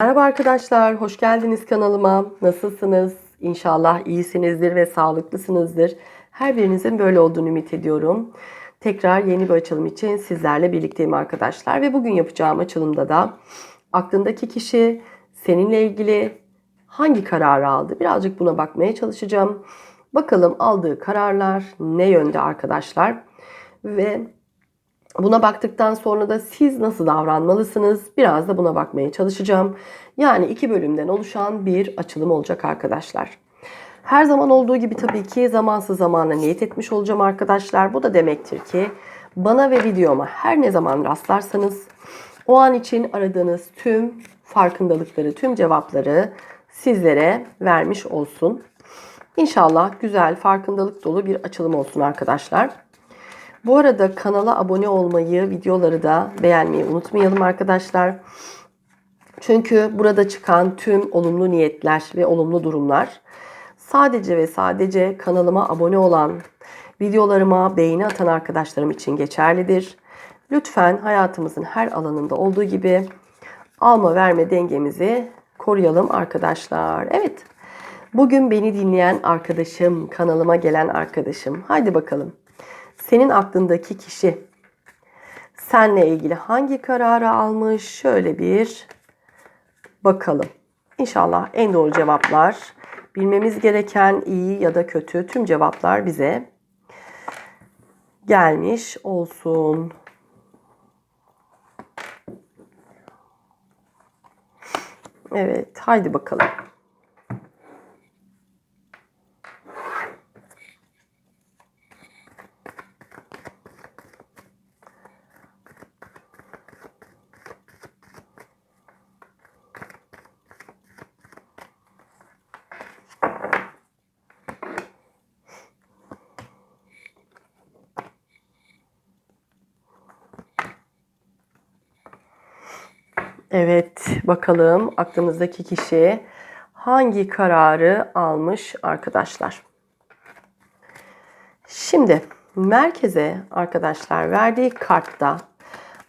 Merhaba arkadaşlar, hoş geldiniz kanalıma. Nasılsınız? İnşallah iyisinizdir ve sağlıklısınızdır. Her birinizin böyle olduğunu ümit ediyorum. Tekrar yeni bir açılım için sizlerle birlikteyim arkadaşlar. Ve bugün yapacağım açılımda da aklındaki kişi seninle ilgili hangi kararı aldı? Birazcık buna bakmaya çalışacağım. Bakalım aldığı kararlar ne yönde arkadaşlar? Ve Buna baktıktan sonra da siz nasıl davranmalısınız? Biraz da buna bakmaya çalışacağım. Yani iki bölümden oluşan bir açılım olacak arkadaşlar. Her zaman olduğu gibi tabii ki zamansız zamana niyet etmiş olacağım arkadaşlar. Bu da demektir ki bana ve videoma her ne zaman rastlarsanız o an için aradığınız tüm farkındalıkları, tüm cevapları sizlere vermiş olsun. İnşallah güzel, farkındalık dolu bir açılım olsun arkadaşlar. Bu arada kanala abone olmayı, videoları da beğenmeyi unutmayalım arkadaşlar. Çünkü burada çıkan tüm olumlu niyetler ve olumlu durumlar sadece ve sadece kanalıma abone olan, videolarıma beğeni atan arkadaşlarım için geçerlidir. Lütfen hayatımızın her alanında olduğu gibi alma verme dengemizi koruyalım arkadaşlar. Evet. Bugün beni dinleyen arkadaşım, kanalıma gelen arkadaşım. Haydi bakalım senin aklındaki kişi senle ilgili hangi kararı almış? Şöyle bir bakalım. İnşallah en doğru cevaplar, bilmemiz gereken iyi ya da kötü tüm cevaplar bize gelmiş olsun. Evet, haydi bakalım. Evet, bakalım aklımızdaki kişi hangi kararı almış arkadaşlar. Şimdi merkeze arkadaşlar verdiği kartta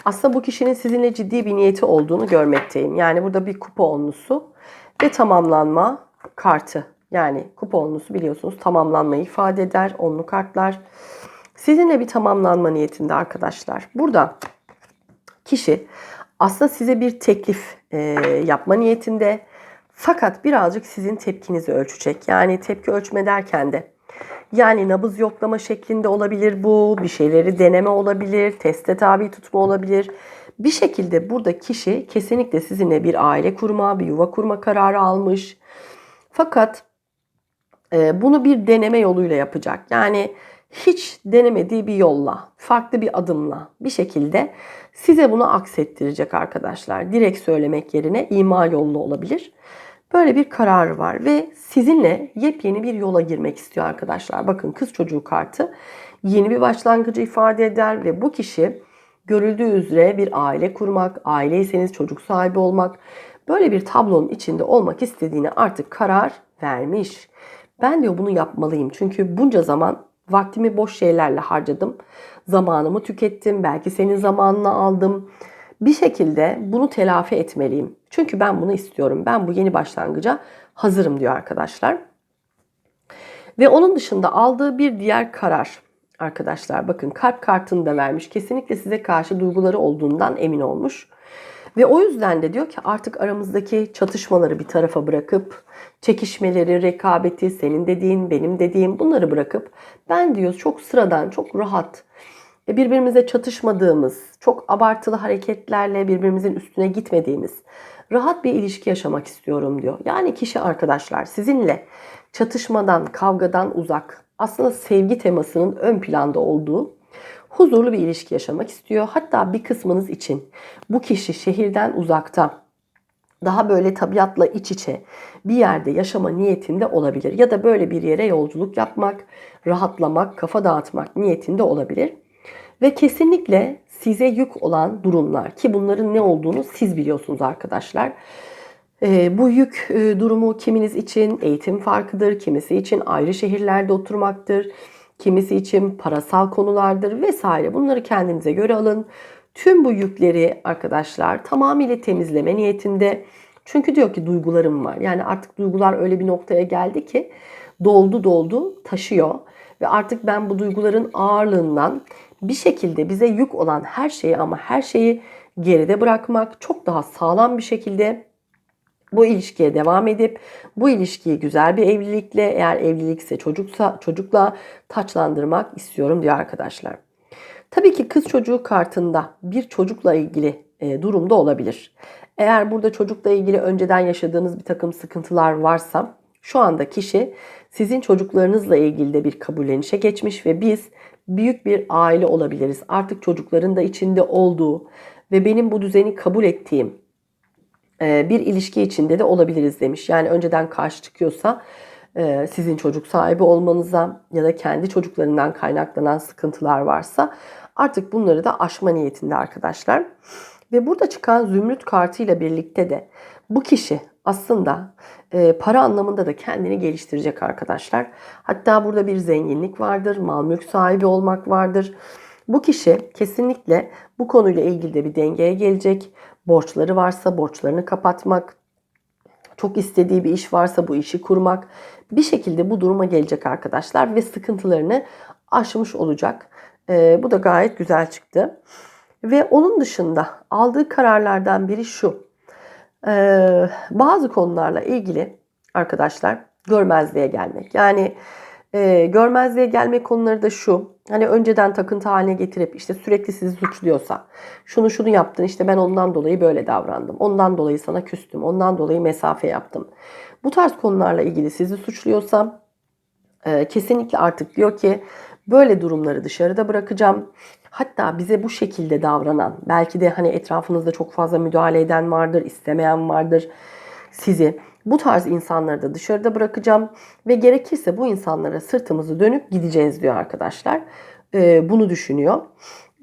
aslında bu kişinin sizinle ciddi bir niyeti olduğunu görmekteyim. Yani burada bir kupa onlusu ve tamamlanma kartı. Yani kupa onlusu biliyorsunuz tamamlanmayı ifade eder onlu kartlar. Sizinle bir tamamlanma niyetinde arkadaşlar. Burada kişi aslında size bir teklif e, yapma niyetinde fakat birazcık sizin tepkinizi ölçecek. Yani tepki ölçme derken de yani nabız yoklama şeklinde olabilir bu, bir şeyleri deneme olabilir, teste tabi tutma olabilir. Bir şekilde burada kişi kesinlikle sizinle bir aile kurma, bir yuva kurma kararı almış. Fakat bunu bir deneme yoluyla yapacak. Yani hiç denemediği bir yolla, farklı bir adımla bir şekilde size bunu aksettirecek arkadaşlar. Direkt söylemek yerine ima yollu olabilir. Böyle bir kararı var ve sizinle yepyeni bir yola girmek istiyor arkadaşlar. Bakın kız çocuğu kartı yeni bir başlangıcı ifade eder ve bu kişi görüldüğü üzere bir aile kurmak, aileyseniz çocuk sahibi olmak, böyle bir tablonun içinde olmak istediğini artık karar vermiş. Ben diyor bunu yapmalıyım. Çünkü bunca zaman vaktimi boş şeylerle harcadım. Zamanımı tükettim. Belki senin zamanını aldım. Bir şekilde bunu telafi etmeliyim. Çünkü ben bunu istiyorum. Ben bu yeni başlangıca hazırım diyor arkadaşlar. Ve onun dışında aldığı bir diğer karar arkadaşlar bakın kalp kartını da vermiş. Kesinlikle size karşı duyguları olduğundan emin olmuş. Ve o yüzden de diyor ki artık aramızdaki çatışmaları bir tarafa bırakıp çekişmeleri, rekabeti, senin dediğin, benim dediğim bunları bırakıp ben diyor çok sıradan, çok rahat e, birbirimize çatışmadığımız, çok abartılı hareketlerle birbirimizin üstüne gitmediğimiz rahat bir ilişki yaşamak istiyorum diyor. Yani kişi arkadaşlar sizinle çatışmadan, kavgadan uzak, aslında sevgi temasının ön planda olduğu huzurlu bir ilişki yaşamak istiyor. Hatta bir kısmınız için bu kişi şehirden uzakta, daha böyle tabiatla iç içe bir yerde yaşama niyetinde olabilir. Ya da böyle bir yere yolculuk yapmak, rahatlamak, kafa dağıtmak niyetinde olabilir. Ve kesinlikle size yük olan durumlar ki bunların ne olduğunu siz biliyorsunuz arkadaşlar. E, bu yük e, durumu kiminiz için eğitim farkıdır, kimisi için ayrı şehirlerde oturmaktır, kimisi için parasal konulardır vesaire. Bunları kendinize göre alın. Tüm bu yükleri arkadaşlar tamamıyla temizleme niyetinde Çünkü diyor ki duygularım var. Yani artık duygular öyle bir noktaya geldi ki doldu doldu taşıyor. Ve artık ben bu duyguların ağırlığından bir şekilde bize yük olan her şeyi ama her şeyi geride bırakmak çok daha sağlam bir şekilde bu ilişkiye devam edip bu ilişkiyi güzel bir evlilikle eğer evlilikse çocuksa çocukla taçlandırmak istiyorum diyor arkadaşlar. Tabii ki kız çocuğu kartında bir çocukla ilgili e, durumda olabilir. Eğer burada çocukla ilgili önceden yaşadığınız bir takım sıkıntılar varsa şu anda kişi sizin çocuklarınızla ilgili de bir kabullenişe geçmiş ve biz büyük bir aile olabiliriz. Artık çocukların da içinde olduğu ve benim bu düzeni kabul ettiğim bir ilişki içinde de olabiliriz demiş. Yani önceden karşı çıkıyorsa e, sizin çocuk sahibi olmanıza ya da kendi çocuklarından kaynaklanan sıkıntılar varsa artık bunları da aşma niyetinde arkadaşlar. Ve burada çıkan zümrüt kartıyla birlikte de bu kişi aslında e, para anlamında da kendini geliştirecek arkadaşlar. Hatta burada bir zenginlik vardır, mal mülk sahibi olmak vardır. Bu kişi kesinlikle bu konuyla ilgili de bir dengeye gelecek. Borçları varsa borçlarını kapatmak, çok istediği bir iş varsa bu işi kurmak bir şekilde bu duruma gelecek arkadaşlar ve sıkıntılarını aşmış olacak. Ee, bu da gayet güzel çıktı. Ve onun dışında aldığı kararlardan biri şu. Ee, bazı konularla ilgili arkadaşlar görmezliğe gelmek. Yani e, görmezliğe gelme konuları da şu. Hani önceden takıntı haline getirip işte sürekli sizi suçluyorsa şunu şunu yaptın işte ben ondan dolayı böyle davrandım. Ondan dolayı sana küstüm. Ondan dolayı mesafe yaptım. Bu tarz konularla ilgili sizi suçluyorsa e, kesinlikle artık diyor ki böyle durumları dışarıda bırakacağım. Hatta bize bu şekilde davranan, belki de hani etrafınızda çok fazla müdahale eden vardır, istemeyen vardır sizi. Bu tarz insanları da dışarıda bırakacağım ve gerekirse bu insanlara sırtımızı dönüp gideceğiz diyor arkadaşlar. Ee, bunu düşünüyor.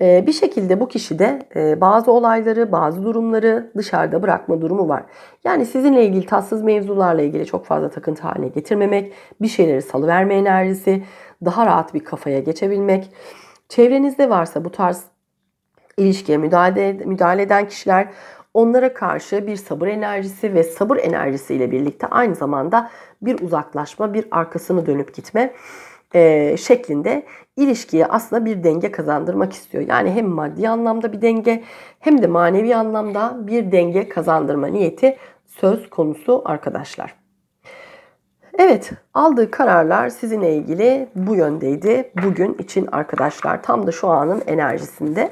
Ee, bir şekilde bu kişi de e, bazı olayları, bazı durumları dışarıda bırakma durumu var. Yani sizinle ilgili tatsız mevzularla ilgili çok fazla takıntı haline getirmemek, bir şeyleri salıverme enerjisi, daha rahat bir kafaya geçebilmek. Çevrenizde varsa bu tarz ilişkiye müdahale, müdahale eden kişiler onlara karşı bir sabır enerjisi ve sabır enerjisiyle birlikte aynı zamanda bir uzaklaşma, bir arkasını dönüp gitme e, şeklinde ilişkiye aslında bir denge kazandırmak istiyor. Yani hem maddi anlamda bir denge hem de manevi anlamda bir denge kazandırma niyeti söz konusu arkadaşlar. Evet, aldığı kararlar sizinle ilgili bu yöndeydi. Bugün için arkadaşlar tam da şu anın enerjisinde.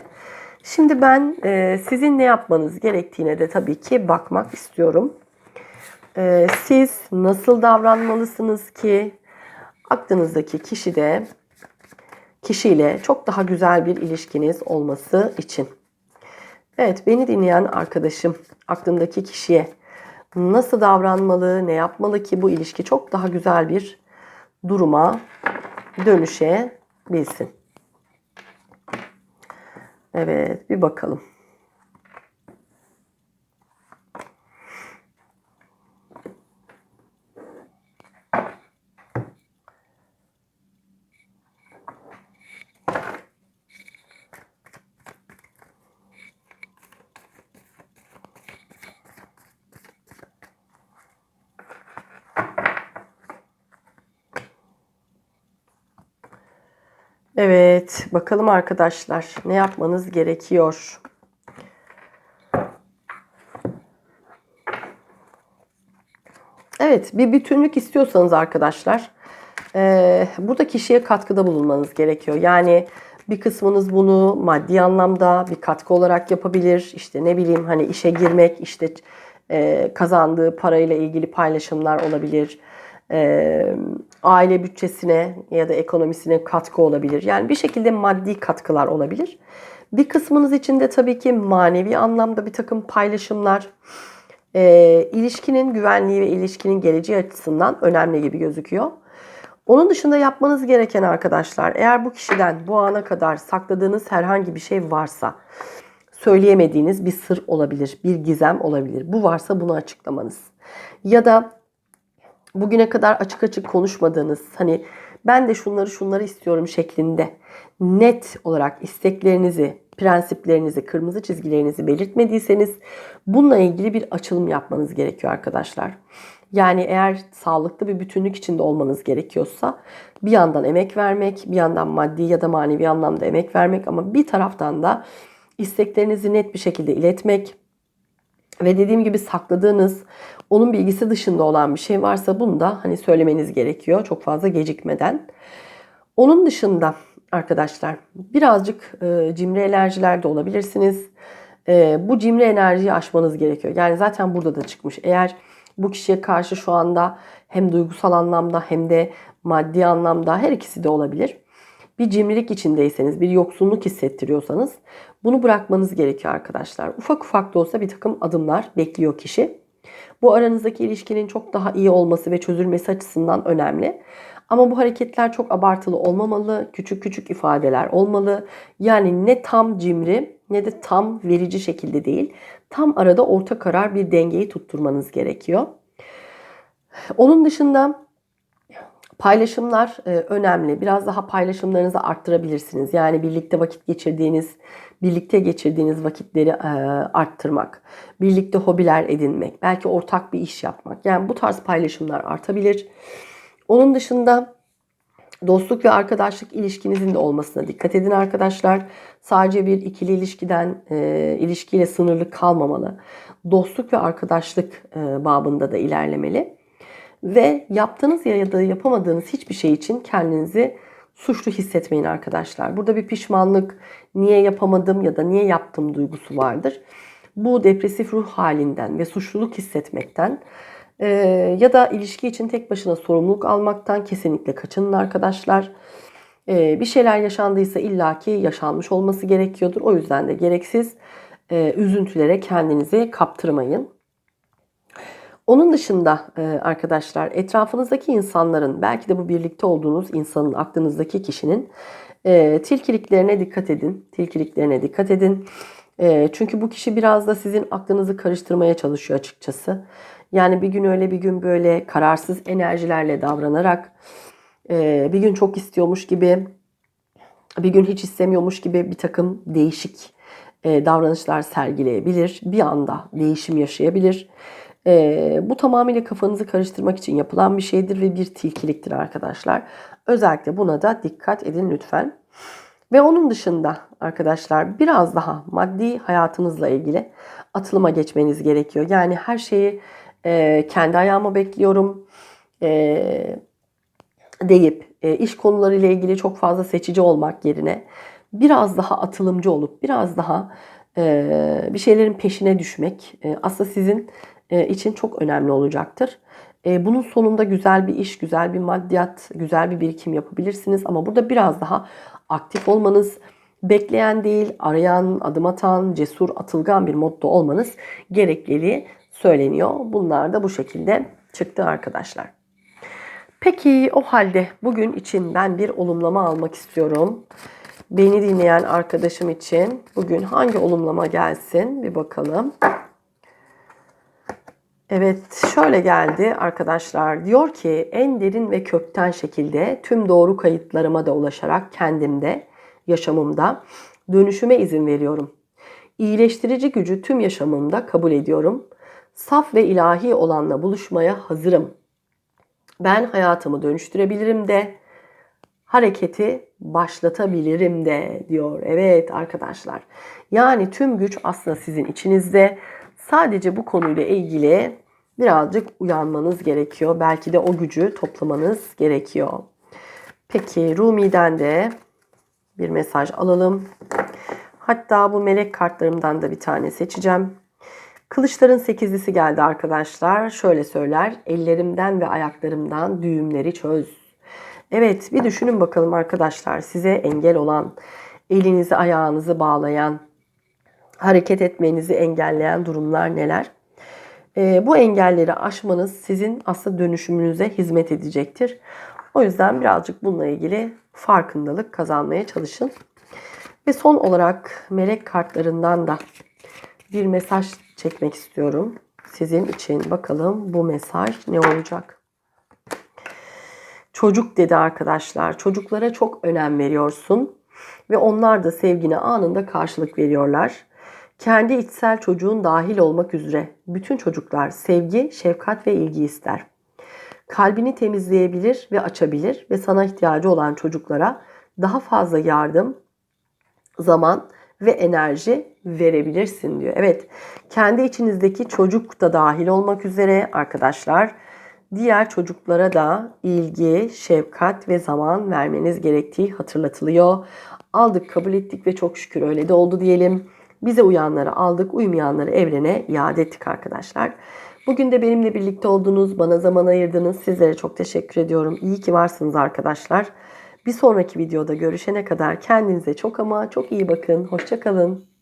Şimdi ben e, sizin ne yapmanız gerektiğine de tabii ki bakmak istiyorum. E, siz nasıl davranmalısınız ki aklınızdaki kişi de kişiyle çok daha güzel bir ilişkiniz olması için. Evet, beni dinleyen arkadaşım aklındaki kişiye nasıl davranmalı, ne yapmalı ki bu ilişki çok daha güzel bir duruma dönüşebilsin. Evet, bir bakalım. Evet, bakalım arkadaşlar ne yapmanız gerekiyor? Evet, bir bütünlük istiyorsanız arkadaşlar, e, burada kişiye katkıda bulunmanız gerekiyor. Yani bir kısmınız bunu maddi anlamda bir katkı olarak yapabilir. İşte ne bileyim hani işe girmek, işte e, kazandığı parayla ilgili paylaşımlar olabilir e, aile bütçesine ya da ekonomisine katkı olabilir. Yani bir şekilde maddi katkılar olabilir. Bir kısmınız için de tabii ki manevi anlamda bir takım paylaşımlar, e, ilişkinin güvenliği ve ilişkinin geleceği açısından önemli gibi gözüküyor. Onun dışında yapmanız gereken arkadaşlar, eğer bu kişiden bu ana kadar sakladığınız herhangi bir şey varsa, söyleyemediğiniz bir sır olabilir, bir gizem olabilir. Bu varsa bunu açıklamanız. Ya da bugüne kadar açık açık konuşmadığınız, hani ben de şunları şunları istiyorum şeklinde net olarak isteklerinizi, prensiplerinizi, kırmızı çizgilerinizi belirtmediyseniz bununla ilgili bir açılım yapmanız gerekiyor arkadaşlar. Yani eğer sağlıklı bir bütünlük içinde olmanız gerekiyorsa bir yandan emek vermek, bir yandan maddi ya da manevi anlamda emek vermek ama bir taraftan da isteklerinizi net bir şekilde iletmek ve dediğim gibi sakladığınız onun bilgisi dışında olan bir şey varsa bunu da hani söylemeniz gerekiyor çok fazla gecikmeden. Onun dışında arkadaşlar birazcık e, cimri enerjilerde olabilirsiniz. E, bu cimri enerjiyi aşmanız gerekiyor. Yani zaten burada da çıkmış. Eğer bu kişiye karşı şu anda hem duygusal anlamda hem de maddi anlamda her ikisi de olabilir. Bir cimrilik içindeyseniz, bir yoksunluk hissettiriyorsanız bunu bırakmanız gerekiyor arkadaşlar. Ufak ufak da olsa bir takım adımlar bekliyor kişi. Bu aranızdaki ilişkinin çok daha iyi olması ve çözülmesi açısından önemli. Ama bu hareketler çok abartılı olmamalı, küçük küçük ifadeler olmalı. Yani ne tam cimri ne de tam verici şekilde değil. Tam arada orta karar bir dengeyi tutturmanız gerekiyor. Onun dışında paylaşımlar e, önemli. Biraz daha paylaşımlarınızı arttırabilirsiniz. Yani birlikte vakit geçirdiğiniz, birlikte geçirdiğiniz vakitleri e, arttırmak, birlikte hobiler edinmek, belki ortak bir iş yapmak. Yani bu tarz paylaşımlar artabilir. Onun dışında dostluk ve arkadaşlık ilişkinizin de olmasına dikkat edin arkadaşlar. Sadece bir ikili ilişkiden e, ilişkiyle sınırlı kalmamalı. Dostluk ve arkadaşlık e, babında da ilerlemeli. Ve yaptığınız ya da yapamadığınız hiçbir şey için kendinizi suçlu hissetmeyin arkadaşlar. Burada bir pişmanlık, niye yapamadım ya da niye yaptım duygusu vardır. Bu depresif ruh halinden ve suçluluk hissetmekten e, ya da ilişki için tek başına sorumluluk almaktan kesinlikle kaçının arkadaşlar. E, bir şeyler yaşandıysa illaki yaşanmış olması gerekiyordur. O yüzden de gereksiz e, üzüntülere kendinizi kaptırmayın. Onun dışında e, arkadaşlar etrafınızdaki insanların belki de bu birlikte olduğunuz insanın aklınızdaki kişinin e, tilkiliklerine dikkat edin. Tilkiliklerine dikkat edin. E, çünkü bu kişi biraz da sizin aklınızı karıştırmaya çalışıyor açıkçası. Yani bir gün öyle bir gün böyle kararsız enerjilerle davranarak bir gün çok istiyormuş gibi bir gün hiç istemiyormuş gibi bir takım değişik davranışlar sergileyebilir. Bir anda değişim yaşayabilir. E, bu tamamıyla kafanızı karıştırmak için yapılan bir şeydir ve bir tilkiliktir arkadaşlar. Özellikle buna da dikkat edin lütfen. Ve onun dışında arkadaşlar biraz daha maddi hayatınızla ilgili atılıma geçmeniz gerekiyor. Yani her şeyi e, kendi ayağıma bekliyorum e, deyip e, iş konularıyla ilgili çok fazla seçici olmak yerine biraz daha atılımcı olup biraz daha e, bir şeylerin peşine düşmek e, aslında sizin için çok önemli olacaktır. E, bunun sonunda güzel bir iş, güzel bir maddiyat, güzel bir birikim yapabilirsiniz. Ama burada biraz daha aktif olmanız, bekleyen değil, arayan, adım atan, cesur, atılgan bir modda olmanız gerekliliği söyleniyor. Bunlar da bu şekilde çıktı arkadaşlar. Peki o halde bugün için ben bir olumlama almak istiyorum. Beni dinleyen arkadaşım için bugün hangi olumlama gelsin bir bakalım. Evet şöyle geldi arkadaşlar. Diyor ki en derin ve kökten şekilde tüm doğru kayıtlarıma da ulaşarak kendimde, yaşamımda dönüşüme izin veriyorum. İyileştirici gücü tüm yaşamımda kabul ediyorum. Saf ve ilahi olanla buluşmaya hazırım. Ben hayatımı dönüştürebilirim de hareketi başlatabilirim de diyor. Evet arkadaşlar. Yani tüm güç aslında sizin içinizde. Sadece bu konuyla ilgili birazcık uyanmanız gerekiyor. Belki de o gücü toplamanız gerekiyor. Peki Rumi'den de bir mesaj alalım. Hatta bu melek kartlarımdan da bir tane seçeceğim. Kılıçların sekizlisi geldi arkadaşlar. Şöyle söyler. Ellerimden ve ayaklarımdan düğümleri çöz. Evet bir düşünün bakalım arkadaşlar. Size engel olan, elinizi ayağınızı bağlayan, hareket etmenizi engelleyen durumlar neler? E, bu engelleri aşmanız sizin aslında dönüşümünüze hizmet edecektir. O yüzden birazcık bununla ilgili farkındalık kazanmaya çalışın. Ve son olarak melek kartlarından da bir mesaj çekmek istiyorum. Sizin için bakalım bu mesaj ne olacak? Çocuk dedi arkadaşlar. Çocuklara çok önem veriyorsun ve onlar da sevgine anında karşılık veriyorlar. Kendi içsel çocuğun dahil olmak üzere bütün çocuklar sevgi, şefkat ve ilgi ister. Kalbini temizleyebilir ve açabilir ve sana ihtiyacı olan çocuklara daha fazla yardım, zaman ve enerji verebilirsin diyor. Evet, kendi içinizdeki çocuk da dahil olmak üzere arkadaşlar diğer çocuklara da ilgi, şefkat ve zaman vermeniz gerektiği hatırlatılıyor. Aldık, kabul ettik ve çok şükür öyle de oldu diyelim. Bize uyanları aldık, uymayanları evrene iade ettik arkadaşlar. Bugün de benimle birlikte oldunuz, bana zaman ayırdınız. Sizlere çok teşekkür ediyorum. İyi ki varsınız arkadaşlar. Bir sonraki videoda görüşene kadar kendinize çok ama çok iyi bakın. Hoşçakalın.